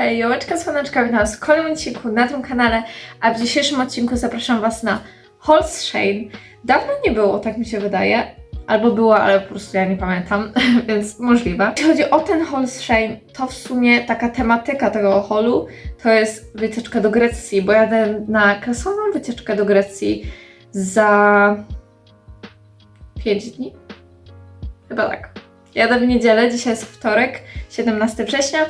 Hej, jołeczka, słoneczka, witam was w kolejnym odcinku na tym kanale, a w dzisiejszym odcinku zapraszam was na Holzshane. Dawno nie było, tak mi się wydaje, albo było, ale po prostu ja nie pamiętam, więc możliwe. Jeśli chodzi o ten Holzshane, to w sumie taka tematyka tego holu to jest wycieczka do Grecji, bo jadę na klasową wycieczkę do Grecji za 5 dni. Chyba tak. Jadę w niedzielę, dzisiaj jest wtorek, 17 września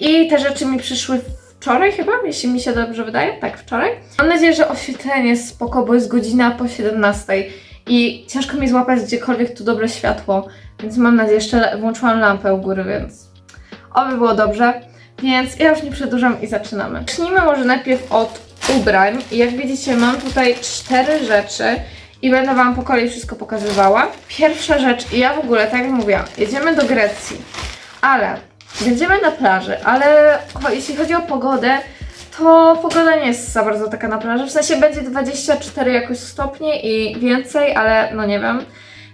i te rzeczy mi przyszły wczoraj chyba, jeśli mi się dobrze wydaje. Tak, wczoraj. Mam nadzieję, że oświetlenie jest spoko, bo jest godzina po 17 i ciężko mi złapać gdziekolwiek tu dobre światło, więc mam nadzieję, jeszcze włączyłam lampę u góry, więc oby było dobrze. Więc ja już nie przedłużam i zaczynamy. Zacznijmy może najpierw od ubrań. Jak widzicie, mam tutaj cztery rzeczy i będę Wam po kolei wszystko pokazywała. Pierwsza rzecz, i ja w ogóle, tak jak mówiłam, jedziemy do Grecji, ale będziemy na plaży, ale jeśli chodzi o pogodę, to pogoda nie jest za bardzo taka na plaży. W sensie będzie 24 jakoś stopni i więcej, ale no nie wiem,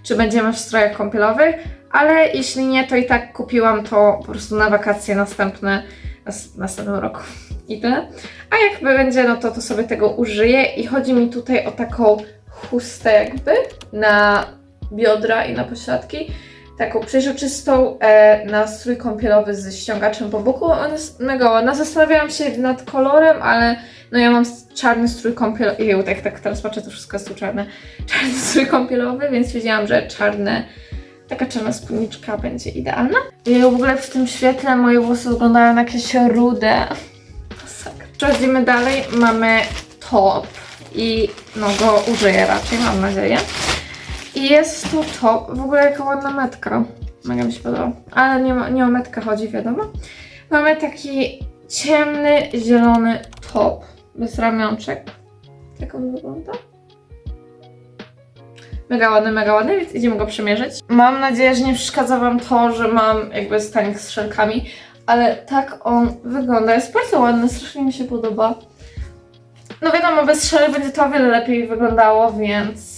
czy będziemy w strojach kąpielowych, ale jeśli nie, to i tak kupiłam to po prostu na wakacje następne, nas, następnym roku i tyle. A jak będzie, no to, to sobie tego użyję i chodzi mi tutaj o taką chustę jakby na biodra i na pośladki. Taką przeźroczystą e, na strój kąpielowy ze ściągaczem po boku. On jest mega. Zastanawiałam się nad kolorem, ale no ja mam czarny strój kąpielowy. Jeju, tak, tak teraz patrzę, to wszystko jest tu czarne. Czarny strój kąpielowy, więc wiedziałam, że czarne, taka czarna spódniczka będzie idealna. I w ogóle w tym świetle moje włosy wyglądają na jakieś rude. Masakra. Przechodzimy dalej. Mamy top i no go użyję raczej, mam nadzieję. I jest to top, w ogóle jaka ładna metka. Mega mi się podoba. Ale nie, nie o metkę chodzi, wiadomo. Mamy taki ciemny, zielony top bez ramionczek. Jak on wygląda? Mega ładny, mega ładny, więc idziemy go przymierzyć. Mam nadzieję, że nie przeszkadza Wam to, że mam jakby stanik z szelkami, ale tak on wygląda. Jest bardzo ładny, strasznie mi się podoba. No wiadomo, bez szelek będzie to o wiele lepiej wyglądało, więc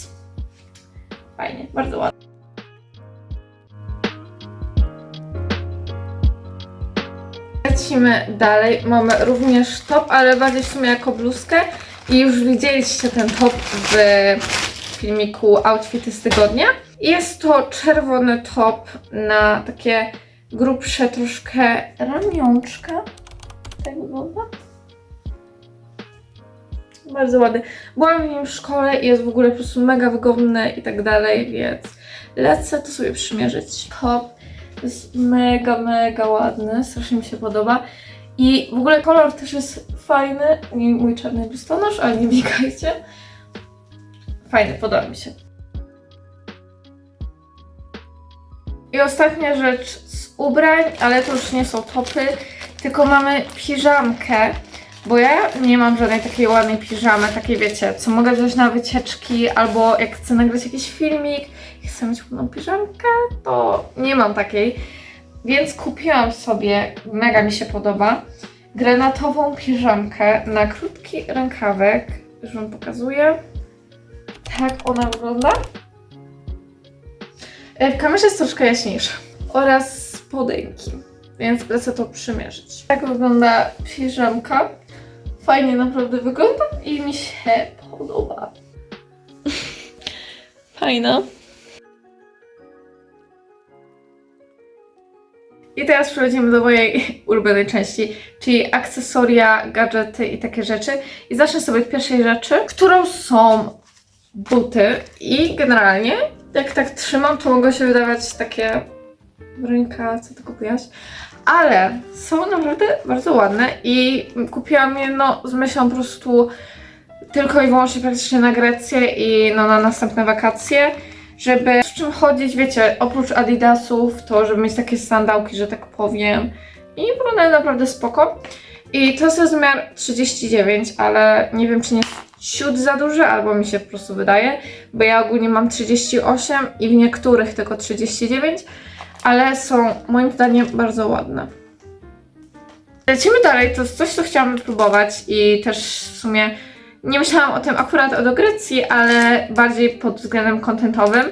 fajnie, bardzo ładnie. Lecimy dalej. Mamy również top, ale bardziej w sumie jako bluzkę. I już widzieliście ten top w filmiku Outfity z tygodnia. Jest to czerwony top na takie grubsze troszkę ramionczka. Tak wygląda. Bardzo ładny. Byłam w nim w szkole i jest w ogóle po prostu mega wygodny i tak dalej, więc lecę to sobie przymierzyć. Top jest mega, mega ładny, strasznie mi się podoba. I w ogóle kolor też jest fajny. Nie mój czarny listonosz, ale nie wnikajcie. Fajny, podoba mi się. I ostatnia rzecz z ubrań, ale to już nie są topy, tylko mamy piżamkę. Bo ja nie mam żadnej takiej ładnej piżamy, takiej wiecie, co mogę wziąć na wycieczki, albo jak chcę nagrać jakiś filmik i chcę mieć ładną piżamkę, to nie mam takiej. Więc kupiłam sobie, mega mi się podoba, granatową piżamkę na krótki rękawek. Już wam pokazuję. Tak ona wygląda. E, W kamerze jest troszkę jaśniejsza. Oraz spodenki, więc lecę to przymierzyć. Tak wygląda piżamka. Fajnie naprawdę wygląda i mi się podoba. Fajna. I teraz przechodzimy do mojej ulubionej części, czyli akcesoria, gadżety i takie rzeczy. I zacznę sobie od pierwszej rzeczy, którą są buty. I generalnie, jak tak trzymam, to mogą się wydawać takie ręka, co ty kupiłaś? Ale są naprawdę bardzo ładne i kupiłam je no, z myślą po prostu tylko i wyłącznie praktycznie na Grecję i no, na następne wakacje, żeby z czym chodzić, wiecie, oprócz adidasów, to żeby mieć takie sandałki, że tak powiem i wyglądają naprawdę spoko. I to jest rozmiar 39, ale nie wiem czy nie ciut za duży, albo mi się po prostu wydaje, bo ja ogólnie mam 38 i w niektórych tylko 39, ale są moim zdaniem bardzo ładne. Lecimy dalej, to jest coś, co chciałam wypróbować i też w sumie nie myślałam o tym akurat do Grecji, ale bardziej pod względem kontentowym.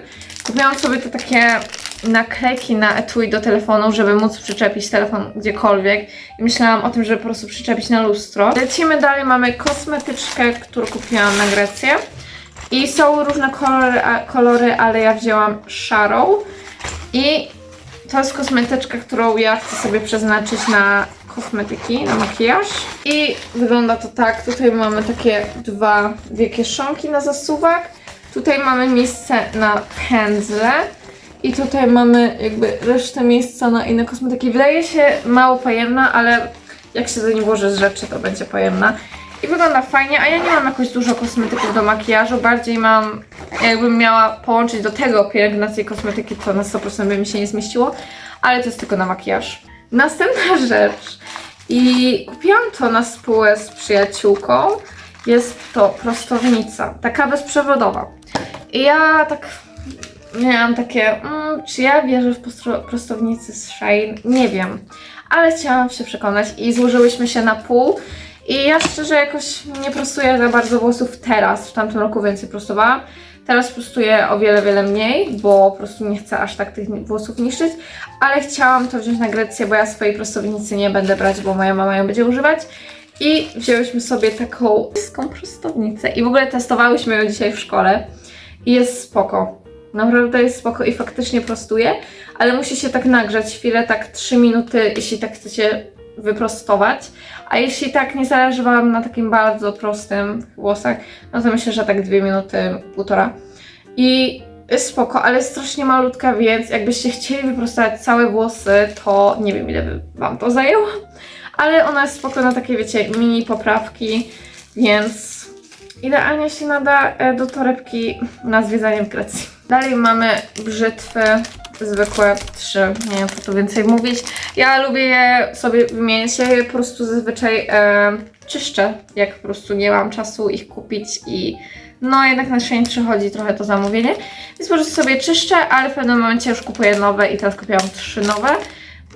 Kupiłam sobie te takie naklejki na etui do telefonu, żeby móc przyczepić telefon gdziekolwiek. I myślałam o tym, żeby po prostu przyczepić na lustro. Lecimy dalej, mamy kosmetyczkę, którą kupiłam na Grecję. I są różne kolory, kolory, ale ja wzięłam szarą. I to jest kosmetyczka, którą ja chcę sobie przeznaczyć na kosmetyki, na makijaż. I wygląda to tak. Tutaj mamy takie dwa, dwie kieszonki na zasuwak. Tutaj mamy miejsce na pędzle. I tutaj mamy jakby resztę miejsca na inne kosmetyki. Wydaje się mało pojemna, ale jak się do niej włoży rzeczy, to będzie pojemna. I wygląda fajnie, a ja nie mam jakoś dużo kosmetyków do makijażu, bardziej mam, jakbym miała połączyć do tego pielęgnację kosmetyki, to na 100% by mi się nie zmieściło, ale to jest tylko na makijaż. Następna rzecz i kupiłam to na spółę z przyjaciółką, jest to prostownica, taka bezprzewodowa. I ja tak miałam takie, mm, czy ja wierzę w prostownicy z Shine? Nie wiem, ale chciałam się przekonać i złożyłyśmy się na pół. I ja szczerze jakoś nie prostuję za bardzo włosów teraz, w tamtym roku więcej prostowałam. Teraz prostuję o wiele, wiele mniej, bo po prostu nie chcę aż tak tych włosów niszczyć, ale chciałam to wziąć na Grecję, bo ja swojej prostownicy nie będę brać, bo moja mama ją będzie używać. I wzięłyśmy sobie taką niską prostownicę i w ogóle testowałyśmy ją dzisiaj w szkole i jest spoko. Naprawdę jest spoko i faktycznie prostuje, ale musi się tak nagrzać chwilę, tak 3 minuty, jeśli tak chcecie wyprostować. A jeśli tak nie zależy Wam na takim bardzo prostym włosach, no to myślę, że tak 2 minuty, półtora. I spoko, ale strasznie malutka, więc jakbyście chcieli wyprostować całe włosy, to nie wiem ile by Wam to zajęło. Ale ona jest spoko na takie, wiecie, mini poprawki, więc idealnie się nada e, do torebki na zwiedzanie w Grecji. Dalej mamy brzytwy zwykłe trzy, nie wiem co tu więcej mówić. Ja lubię je sobie wymienić, ja je po prostu zazwyczaj e, czyszczę, jak po prostu nie mam czasu ich kupić i no jednak na Shein przychodzi trochę to zamówienie, więc po prostu sobie czyszczę, ale w pewnym momencie już kupuję nowe i teraz kupiłam trzy nowe,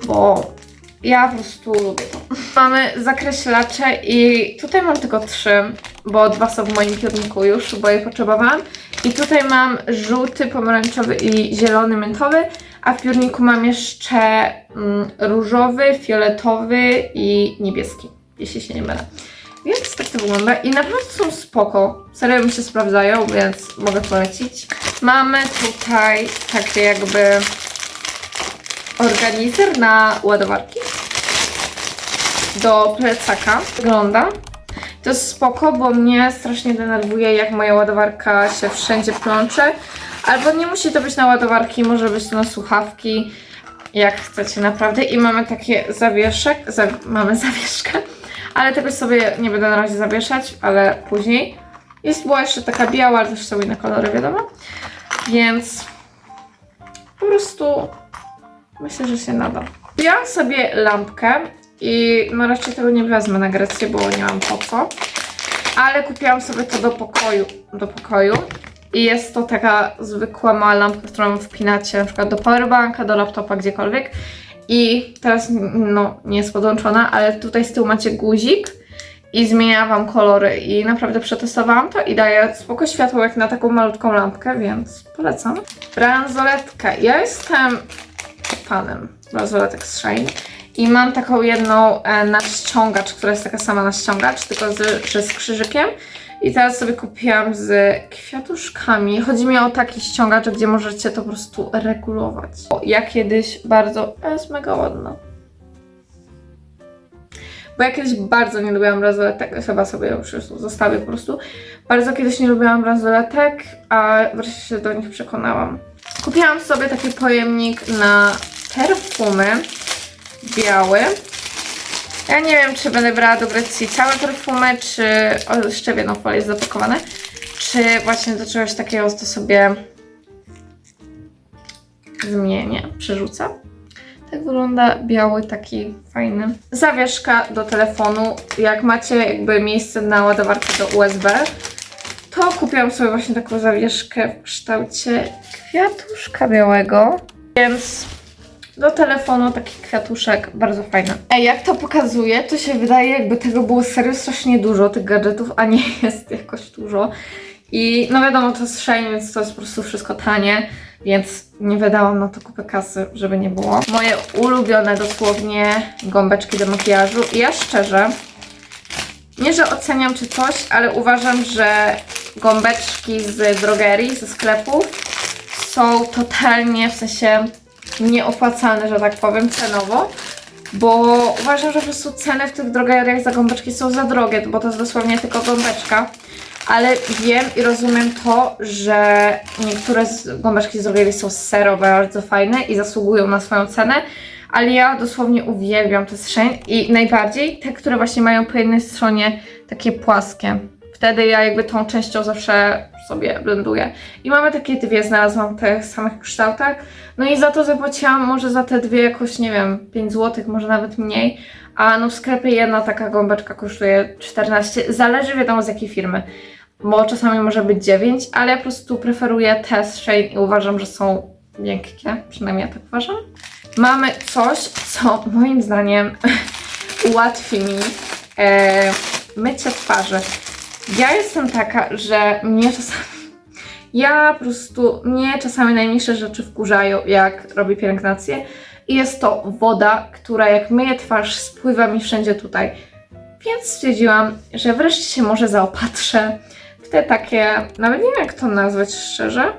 bo ja po prostu lubię to. Mamy zakreślacze i tutaj mam tylko trzy, bo dwa są w moim piórniku już, bo je potrzebowałam. I tutaj mam żółty, pomarańczowy i zielony miętowy, a w piórniku mam jeszcze mm, różowy, fioletowy i niebieski, jeśli się nie mylę. Więc tak to wygląda i naprawdę są spoko. Serio mi się sprawdzają, więc mogę polecić. Mamy tutaj takie jakby organizer na ładowarki do plecaka. Wygląda. To jest spoko, bo mnie strasznie denerwuje, jak moja ładowarka się wszędzie plącze. Albo nie musi to być na ładowarki, może być to na słuchawki, jak chcecie naprawdę. I mamy takie zawieszek, za, mamy zawieszkę, ale tego sobie nie będę na razie zawieszać, ale później. Jest była jeszcze taka biała, ale też są inne kolory, wiadomo. Więc po prostu myślę, że się nada. Wzięłam sobie lampkę i no raczej tego nie wezmę na Grecję, bo nie mam po co. Ale kupiłam sobie to do pokoju, do pokoju. I jest to taka zwykła mała lampka, którą wpinacie na przykład do powerbanka, do laptopa, gdziekolwiek. I teraz no nie jest podłączona, ale tutaj z tyłu macie guzik i zmienia Wam kolory i naprawdę przetestowałam to i daje spoko światło jak na taką malutką lampkę, więc polecam. Bransoletka. Ja jestem fanem bransoletek z Shine i mam taką jedną e, na ściągacz, która jest taka sama na ściągacz, tylko z, że z krzyżykiem. I teraz sobie kupiłam z kwiatuszkami. Chodzi mi o taki ściągacz, gdzie możecie to po prostu regulować. Ja kiedyś bardzo... e, Jest mega ładna. Bo ja kiedyś bardzo nie lubiłam bransoletek, chyba sobie już zostawię po prostu. Bardzo kiedyś nie lubiłam bransoletek, a wreszcie się do nich przekonałam. Kupiłam sobie taki pojemnik na perfumy biały. Ja nie wiem, czy będę brała do Grecji całe perfumy, czy o, jeszcze w jedną folię jest zapakowane, czy właśnie do czegoś takiego to sobie zmienię, przerzucę. Tak wygląda biały, taki fajny. Zawieszka do telefonu. Jak macie jakby miejsce na ładowarkę do USB, to kupiłam sobie właśnie taką zawieszkę w kształcie kwiatuszka białego. Więc do telefonu taki kwiatuszek, bardzo fajny. Ej, jak to pokazuje, to się wydaje jakby tego było serio strasznie dużo, tych gadżetów, a nie jest jakoś dużo. I no wiadomo, to jest Shine, więc to jest po prostu wszystko tanie. więc nie wydałam na to kupę kasy, żeby nie było. Moje ulubione dosłownie gąbeczki do makijażu i ja szczerze, nie że oceniam czy coś, ale uważam, że gąbeczki z drogerii, ze sklepów są totalnie w sensie nieopłacalne, że tak powiem, cenowo. Bo uważam, że po prostu ceny w tych drogeriach za gąbeczki są za drogie, bo to jest dosłownie tylko gąbeczka. Ale wiem i rozumiem to, że niektóre z gąbeczki z drogerii są serowe, bardzo fajne i zasługują na swoją cenę. Ale ja dosłownie uwielbiam te Shein i najbardziej te, które właśnie mają po jednej stronie takie płaskie. Wtedy ja jakby tą częścią zawsze sobie blenduję. I mamy takie dwie, znalazłam w tych samych kształtach. No i za to zapłaciłam może za te dwie jakoś, nie wiem, 5 zł, może nawet mniej. A no w sklepie jedna taka gąbeczka kosztuje 14. Zależy wiadomo z jakiej firmy. Bo czasami może być 9, ale ja po prostu preferuję te z Shein i uważam, że są miękkie. Przynajmniej ja tak uważam. Mamy coś, co moim zdaniem ułatwi mi e, mycie twarzy. Ja jestem taka, że mnie czasami. Ja po prostu. Mnie czasami najmniejsze rzeczy wkurzają, jak robię pielęgnację. I jest to woda, która jak myję twarz, spływa mi wszędzie tutaj. Więc stwierdziłam, że wreszcie się może zaopatrzę w te takie. Nawet nie wiem, jak to nazwać szczerze.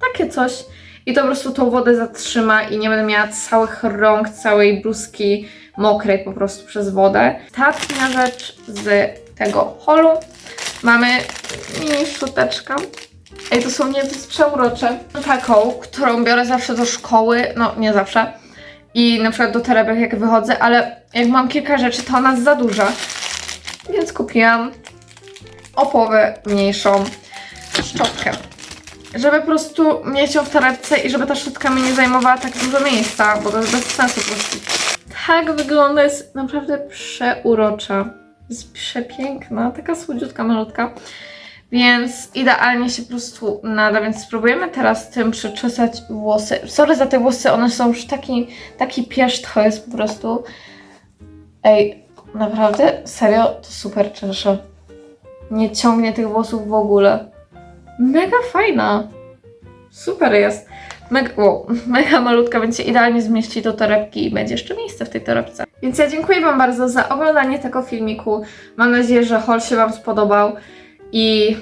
Takie coś. I to po prostu tą wodę zatrzyma i nie będę miała całych rąk, całej bluzki mokrej po prostu przez wodę. Ostatnia rzecz z tego holu. Mamy mini szczoteczkę. Ej, to są nie, to jest przeurocze. Taką, którą biorę zawsze do szkoły, no nie zawsze. I na przykład do torebek jak wychodzę, ale jak mam kilka rzeczy, to ona jest za duża. Więc kupiłam o połowę mniejszą szczotkę. Żeby po prostu mieć ją w torebce i żeby ta szczotka mi nie zajmowała tak dużo miejsca, bo to jest bez sensu po prostu. Tak wygląda, jest naprawdę przeurocza. Jest przepiękna, taka słodziutka, malutka. Więc idealnie się po prostu nada, więc spróbujemy teraz tym przeczesać włosy. Sorry za te włosy, one są już taki, taki pieszcz, to jest po prostu. Ej, naprawdę, serio, to super czesze. Nie ciągnie tych włosów w ogóle. Mega fajna. Super jest. Mega, wow, mega malutka, więc się idealnie zmieści do torebki i będzie jeszcze miejsce w tej torebce. Więc ja dziękuję Wam bardzo za oglądanie tego filmiku. Mam nadzieję, że haul się Wam spodobał i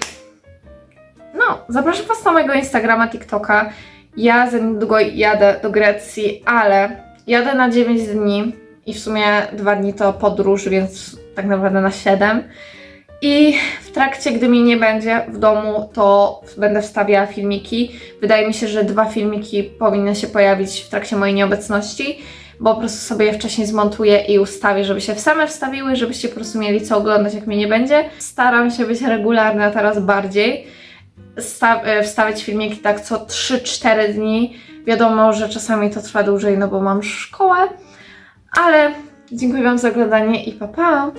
no, zapraszam Was na mojego Instagrama, TikToka. Ja za niedługo jadę do Grecji, ale jadę na 9 dni i w sumie 2 dni to podróż, więc tak naprawdę na 7. I w trakcie, gdy mnie nie będzie w domu, to będę wstawiała filmiki. Wydaje mi się, że dwa filmiki powinny się pojawić w trakcie mojej nieobecności, bo po prostu sobie je wcześniej zmontuję i ustawię, żeby się same wstawiły, żebyście po prostu mieli co oglądać, jak mnie nie będzie. Staram się być regularna teraz bardziej. E, wstawiać filmiki tak co 3-4 dni. Wiadomo, że czasami to trwa dłużej, no bo mam szkołę, ale dziękuję Wam za oglądanie i pa pa!